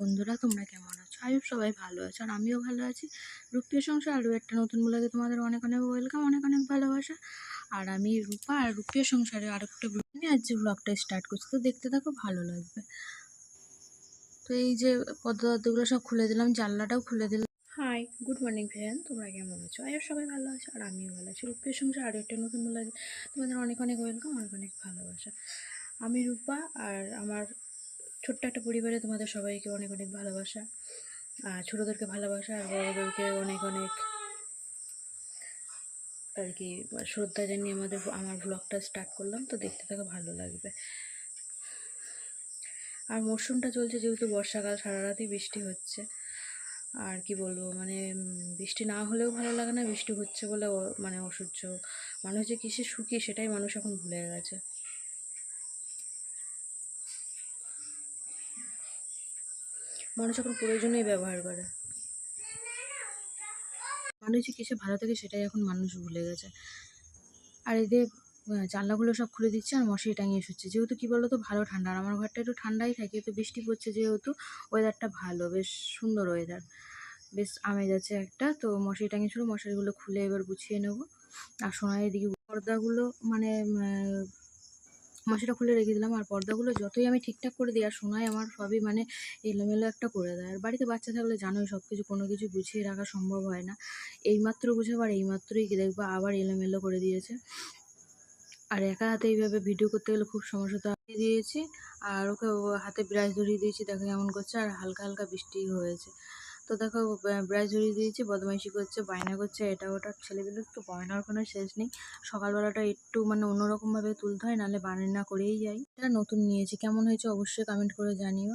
বন্ধুরা, তোমরা কেমন আছো? আয়ুব সবাই ভালো আছো আর আমিও ভালো আছি। রূপীয় সংসার আরও একটা নতুন ব্লগে তোমাদের অনেক অনেক ওয়েলকাম অনেক অনেক ভালোবাসা। আর আমি রূপা আর রূপীয় সংসারে আর একটা ব্লগ নিয়ে আজ যে ব্লগটা স্টার্ট করছি, তো দেখতে থাকো, ভালো লাগবে। তো এই যে পদ্মগুলো সব খুলে দিলাম, জানলাটাও খুলে দিলাম। হাই গুড মর্নিং ফ্রেন্ড তোমরা কেমন আছো? আয়ুব সবাই ভালো আছো আর আমিও ভালো আছি। রূপীয় সংসার আরও একটা নতুন ব্লগে তোমাদের অনেক অনেক ওয়েলকাম অনেক অনেক ভালোবাসা। আমি রূপা আর আমার ছোট্ট একটা পরিবারে তোমাদের সবাইকে অনেক অনেক ভালোবাসা। আর ছোটোদেরকে ভালোবাসা আর বড়োদেরকে অনেক অনেক আর কি শ্রদ্ধা জানিয়ে আমাদের আমার ব্লগটা স্টার্ট করলাম। তো দেখতে থাকা, ভালো লাগবে। আর মরশুমটা চলছে যেহেতু বর্ষাকাল সারা রাতই বৃষ্টি হচ্ছে। আর কি বলব মানে বৃষ্টি না হলেও ভালো লাগে না, বৃষ্টি হচ্ছে বলে মানে অসহ্য। মানুষ যে কিসে সুখী সেটাই মানুষ এখন ভুলে গেছে। মানুষ এখন প্রয়োজনেই ব্যবহার করে। মানুষ কিসে ভালো থাকে সেটাই এখন মানুষ ভুলে গেছে। আর এদের জানলাগুলো সব খুলে দিচ্ছে আর মশারি টাঙিয়ে শুচ্ছে। যেহেতু কি বলতো, ভালো ঠান্ডা আর আমার ঘরটা একটু ঠান্ডাই থাকে, তো বৃষ্টি পড়ছে যেহেতু ওয়েদারটা ভালো, বেশ সুন্দর ওয়েদার বেশ আমেজ আছে একটা, তো মশারি টাঙিয়ে ছিল মশারিগুলো খুলে এবার গুছিয়ে নেব। আর সোনার এদিকে পর্দাগুলো মানে মশারিটা খুলে রেখে দিলাম আর পর্দাগুলো যতই আমি ঠিকঠাক করে দিই, আর সোনাই আমার সবই মানে এলোমেলো একটা করে দেয়। আর বাড়িতে বাচ্চা থাকলে জানোই সব কিছু কোনো কিছু গুছিয়ে রাখা সম্ভব হয় না। এইমাত্র গুছাবো আর এইমাত্রই দেখব আবার এলোমেলো করে দিয়েছে। আর একা হাতে এইভাবে ভিডিও করতে গেলে খুব সমস্যা। তো দিয়েছি আর ওকে হাতে ব্রাশ ধরিয়ে দিয়েছি, দেখো কেমন করছে। আর হালকা হালকা বৃষ্টি হয়েছে। তো দেখো ব্রাশ ধরিয়ে দিয়েছি, বদমাইশি করছে, বায়না করছে, এটা ওটা ছেলেগুলোর তো বায়নার কোনো শেষ নেই। সকালবেলাটা একটু মানে অন্যরকমভাবে তুলতে হয়, নাহলে বায়না করেই যাই। এটা নতুন নিয়েছি, কেমন হয়েছে অবশ্যই কমেন্ট করে জানিও।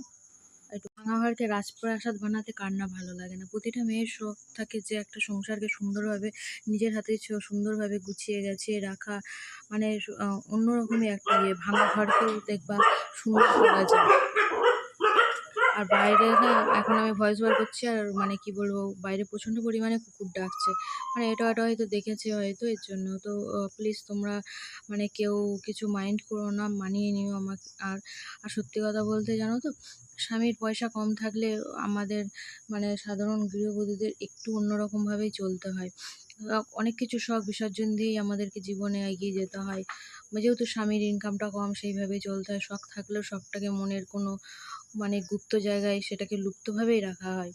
একটু ভাঙা ঘরকে রাজপ্রাসাদ বানাতে কার না ভালো লাগে না। প্রতিটা মেয়ের শখ থাকে যে একটা সংসারকে সুন্দরভাবে, নিজের হাতে সুন্দরভাবে গুছিয়ে গেছে, রাখা মানে অন্যরকমই একটা ইয়ে। ভাঙা ঘরকেও দেখবা সুন্দর করা যায়। আর বাইরে না, এখন আমি ভয়েস ওভার করছি আর মানে কি বলব, বাইরে প্রচণ্ড পরিমাণে কুকুর ডাকছে। মানে এটা ওটা হয়তো দেখেছে হয়তো, এর জন্য। তো প্লিজ তোমরা মানে কেউ কিছু মাইন্ড করো না, মানিয়ে নিও আমাকে। আর আর সত্যি কথা বলতে জানো তো, স্বামীর পয়সা কম থাকলে আমাদের মানে সাধারণ গৃহবধূদের একটু অন্যরকমভাবেই চলতে হয়। অনেক কিছু শখ বিসর্জন দিয়েই আমাদেরকে জীবনে এগিয়ে যেতে হয়। যেহেতু স্বামীর ইনকামটা কম, সেইভাবেই চলতে হয়। শখ থাকলেও শখটাকে মনের কোনো মানে গুপ্ত জায়গায় সেটাকে লুপ্তভাবেই রাখা হয়।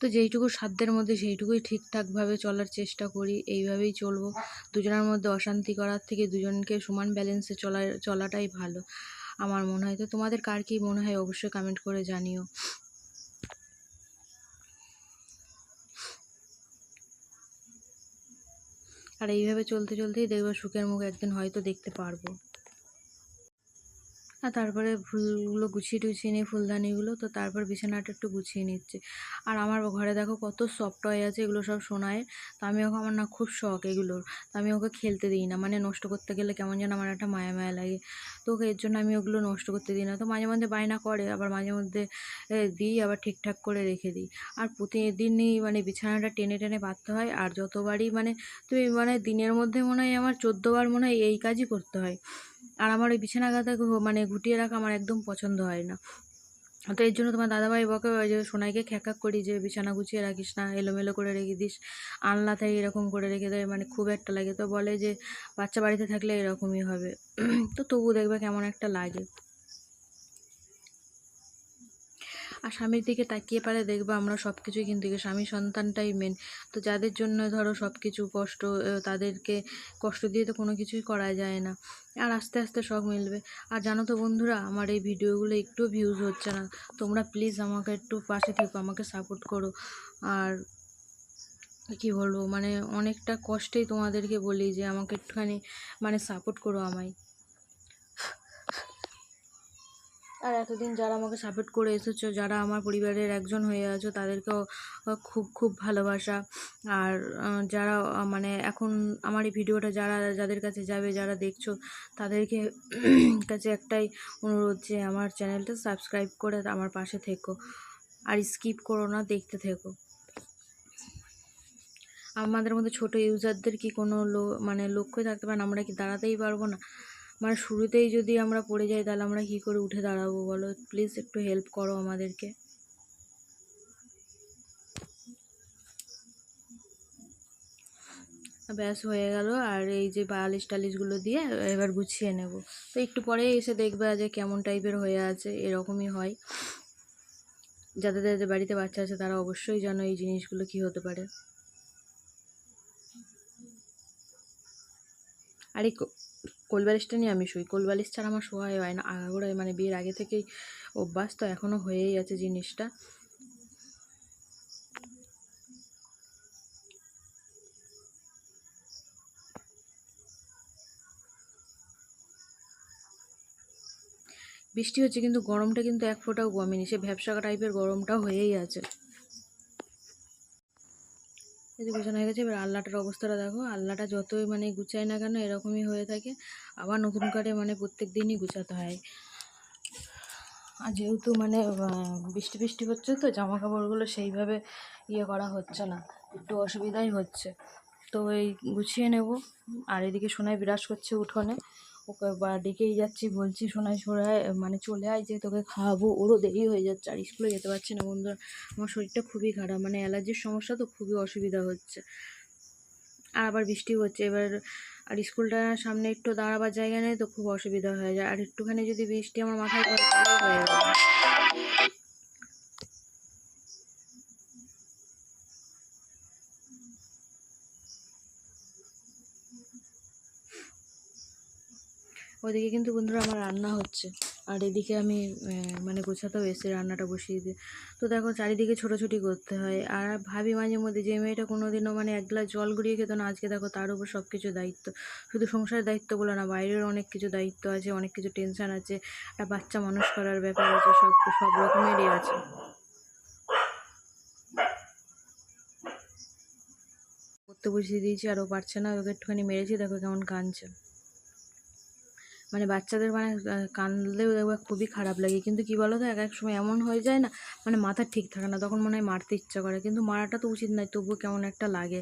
তো যেইটুকু সাধ্যের মধ্যে সেইটুকুই ঠিকঠাকভাবে চলার চেষ্টা করি, এইভাবেই চলবো। দুজনের মধ্যে অশান্তি করার থেকে দুজনকে সমান ব্যালেন্সে চলা চলাটাই ভালো। আমার মনে হয়, তো তোমাদের কার কী মনে হয় অবশ্যই কমেন্ট করে জানিও। আর এইভাবে চলতে, চলতেই দেখবে সুখের মুখ একদিন হয়তো দেখতে পারব। আর তারপরে ফুলগুলো গুছিয়ে টুছিয়ে নিয়ে ফুলদানিগুলো। তো তারপর বিছানাটা একটু গুছিয়ে নিচ্ছে। আর আমার ঘরে দেখো কত সফট আছে, এগুলো সব সোনায়। তো আমি ওকে, আমার না খুব শখ এগুলোর। তো আমি ওকে খেলতে দিই না মানে নষ্ট করতে গেলে কেমন যেন আমার একটা মায়া মায়া লাগে। তো ওকে এর জন্য আমি ওগুলো নষ্ট করতে দিই না। তো মাঝে মধ্যে বায়না করে, আবার মাঝে মধ্যে দিই, আবার ঠিকঠাক করে রেখে দিই। আর প্রতিদিনই মানে বিছানাটা টেনে টেনে পাততে হয়, আর যতবারই মানে তুমি মানে দিনের মধ্যে মনে হয় আমার চোদ্দোবার মনে হয় এই কাজই করতে হয়। আর আমার ওই বিছানা গাদা মানে গুটিয়ে রাখা আমার একদম পছন্দ হয় না। তো এর জন্য তোমার দাদাভাই বকে যে সোনাইকে খ্যাকা করি যে, বিছানা গুছিয়ে রাখিস না, এলোমেলো করে রেখে দিস আনলা থেকে এরকম করে রেখে দেয় মানে খুব একটা লাগে। তো বলে যে, বাচ্চা বাড়িতে থাকলে এরকমই হবে। তো তবু দেখবে কেমন একটা লাগে। আর স্বামীর দিকে তাকিয়ে পারে দেখবে আমরা সব কিছুই কিন্তু স্বামী সন্তানটাই মেন তো যাদের জন্য ধরো সব কিছু কষ্ট তাদেরকে কষ্ট দিয়ে তো কোনো কিছুই করা যায় না। আর আস্তে আস্তে সব মিলবে। আর জানো তো বন্ধুরা, আমার এই ভিডিওগুলো একটু ভিউজ হচ্ছে না। তোমরা প্লিজ আমাকে একটু পাশে থেকো, আমাকে সাপোর্ট করো। আর কি বলব মানে অনেকটা কষ্টেই তোমাদেরকে বলি যে আমাকে একটুখানি মানে সাপোর্ট করো আমায়। আর এতদিন যারা আমাকে সাপোর্ট করে এসেছ, যারা আমার পরিবারের একজন হয়ে আছো, তাদেরকেও খুব খুব ভালোবাসা। আর যারা মানে এখন আমার এই ভিডিওটা যারা, যাদের কাছে যাবে, যারা দেখছ, তাদেরকে কাছে একটাই অনুরোধ যে আমার চ্যানেলটা সাবস্ক্রাইব করে আমার পাশে থেকো। আর স্কিপ করো না, দেখতে থেকো। আমাদের মধ্যে ছোট ইউজারদের কি কোনো মানে লক্ষ্য থাকতে পারে আমরা কি দাঁড়াতেই পারব না? মানে শুরুতেই যদি আমরা পড়ে যাই, তাহলে আমরা কী করে উঠে দাঁড়াবো বলো? প্লিজ একটু হেল্প করো আমাদেরকে। ব্যাস, হয়ে গেল। আর এই যে বালিশ টালিশগুলো দিয়ে এবার গুছিয়ে নেব। তো একটু পরে এসে দেখবে যে কেমন টাইপের হয়ে আছে, এরকমই হয়। যাদের যাদের বাড়িতে বাচ্চা আছে, তারা অবশ্যই জানো এই জিনিসগুলো কি হতে পারে। আর কোলবালিশটা নিয়ে আমি শুই। কোলবালিশ ছাড়া আমার শোয়াই হয় না। আগাগোড়ায় মানে বিয়ের আগে থেকেই অভ্যাস, তো এখনও হয়েই আছে জিনিসটা। বৃষ্টি হচ্ছে কিন্তু গরমটা কিন্তু এক ফোঁটাও কমেনি। সে ভ্যাবসা টাইপের গরমটা হয়েই আছে। এই যে গোছানো হয়ে গেছে। এবার আল্লাটার অবস্থাটা দেখো। আল্লাটা যতই মানে গুছায় না কেন এরকমই হয়ে থাকে। আবার নতুন করে মানে প্রত্যেক দিনই গুছাতে হয়। আর যেহেতু মানে বৃষ্টি বৃষ্টি হচ্ছে তো জামা কাপড়গুলো সেইভাবে ইয়ে করা হচ্ছে না। একটু অসুবিধাই হচ্ছে। তো এই গুছিয়ে নেব। আর এদিকে সোনাই বিরাজ করছে উঠোনে। ওকে বা ডেকেই যাচ্ছি, বলছি সোনায় সোনায় মানে চলে আয় যে তোকে খাওয়াবো। ওরও দেরি হয়ে যাচ্ছে আর স্কুলে যেতে পারছি না বন্ধুরা আমার শরীরটা খুবই খারাপ মানে অ্যালার্জির সমস্যা তো খুবই অসুবিধা হচ্ছে। আর আবার বৃষ্টি হচ্ছে, এবার আর স্কুলটা সামনে একটু দাঁড়াবার জায়গা নেই তো খুব অসুবিধা হয়ে যায়। আর একটুখানি যদি বৃষ্টি আমার মাথায় পড়ে হয়ে যাবে। ওদিকে কিন্তু বন্ধুরা আমার রান্না হচ্ছে। আর এদিকে আমি মানে গোছাতেও এসে রান্নাটা বসিয়ে দিই তো দেখো, চারিদিকে ছোটাছুটি করতে হয়। আর ভাবি মাঝে মধ্যে যে মেয়েটা কোনোদিনও মানে এক গ্লাস জল গড়িয়ে খেত না, আজকে দেখো তার উপর সব কিছু দায়িত্ব। শুধু সংসারের দায়িত্ব বলে না বাইরের অনেক কিছু দায়িত্ব আছে, অনেক কিছু টেনশন আছে। একটা বাচ্চা মানুষ করার ব্যাপার আছে, সব সব রকমেরই আছে। করতে বসিয়ে দিয়েছি, আর ও পারছে না, ওকে একটুখানি মেরেছি, দেখো কেমন কাঁদছে। মানে বাচ্চাদের মানে কাঁদলেও দেখবে খুবই খারাপ লাগে। কিন্তু কি বলো তো এক এক সময় এমন হয়ে যায় না মানে মাথা ঠিক থাকে না, তখন মনে হয় মারতে ইচ্ছা করে। কিন্তু মারাটা তো উচিত নয়, তবুও কেমন একটা লাগে।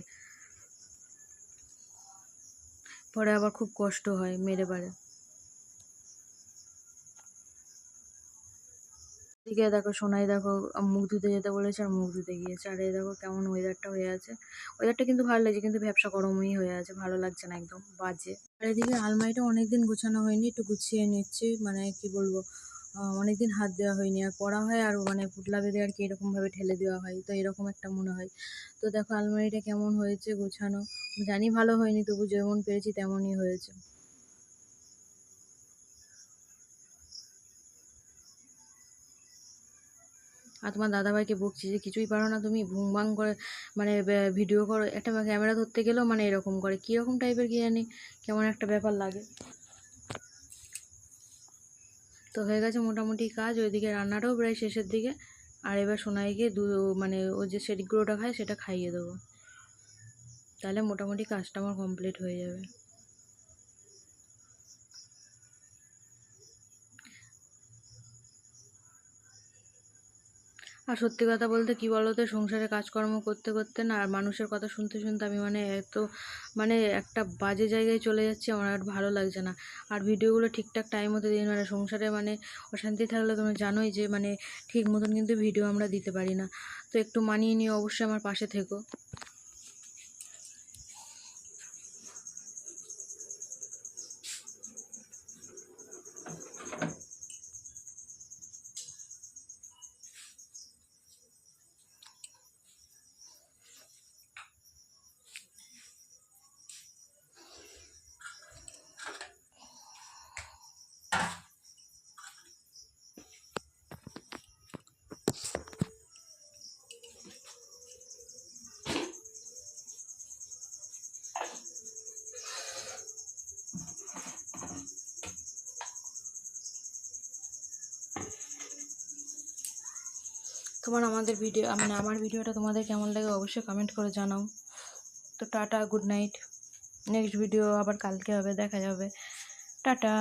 পরে আবার খুব কষ্ট হয়, মেরে পারে এদিকে দেখো, সোনাই দেখো, মুখ ধুতে যেতে বলেছে আর মুখ ধুতে গিয়েছে। আর এই দেখো কেমন ওয়েদারটা হয়ে আছে। ওয়েদারটা কিন্তু ভালো লাগছে, কিন্তু ব্যবসা গরমই হয়ে আছে, ভালো লাগছে না একদম, বাজে। আর এদিকে আলমারিটা অনেকদিন গুছানো হয়নি, একটু গুছিয়ে নিচ্ছি মানে কি বলব অনেকদিন হাত দেওয়া হয়নি। আর পড়া হয় আর মানে পুটলা বেঁধে আর কি এরকমভাবে ঠেলে দেওয়া হয়, তো এরকম একটা মনে হয়। তো দেখো আলমারিটা কেমন হয়েছে গোছানো, জানি ভালো হয়নি, তবু যেমন পেরেছি তেমনই হয়েছে। আর তোমার দাদাভাইকে বকছি যে, কিছুই পারো না তুমি, ভুং ভাং করে মানে ভিডিও করো, একটা ক্যামেরা ধরতে গেলেও মানে এরকম করে, কীরকম টাইপের কী জানি, কেমন একটা ব্যাপার লাগে। তো হয়ে গেছে মোটামুটি কাজ, ওইদিকে রান্নাটাও প্রায় শেষের দিকে, আর এবার সোনাইকে দু মানে ও যে সেটগুলোটা খায়, সেটা খাইয়ে দেবো। তাহলে মোটামুটি কাজটা আমার কমপ্লিট হয়ে যাবে। আর সত্যি কথা বলতে কি বলতো, সংসারে কাজকর্ম করতে করতে না আর মানুষের কথা শুনতে শুনতে আমি মানে এত মানে একটা বাজে জায়গায় চলে যাচ্ছি, আমার আর ভালো লাগছে না। আর ভিডিওগুলো ঠিকঠাক টাইম মতো দিন মানে সংসারে মানে অশান্তি থাকলে তোমরা জানোই যে মানে ঠিক মতন কিন্তু ভিডিও আমরা দিতে পারি না। তো একটু মানিয়ে নিয়ে অবশ্যই আমার পাশে থেকো। তোমার আমাদের ভিডিও মানে আমার ভিডিওটা তোমাদের কেমন লাগে অবশ্যই কমেন্ট করে জানাও। তো tata good night next video আবার কালকে হবে, দেখা যাবে। টাটা।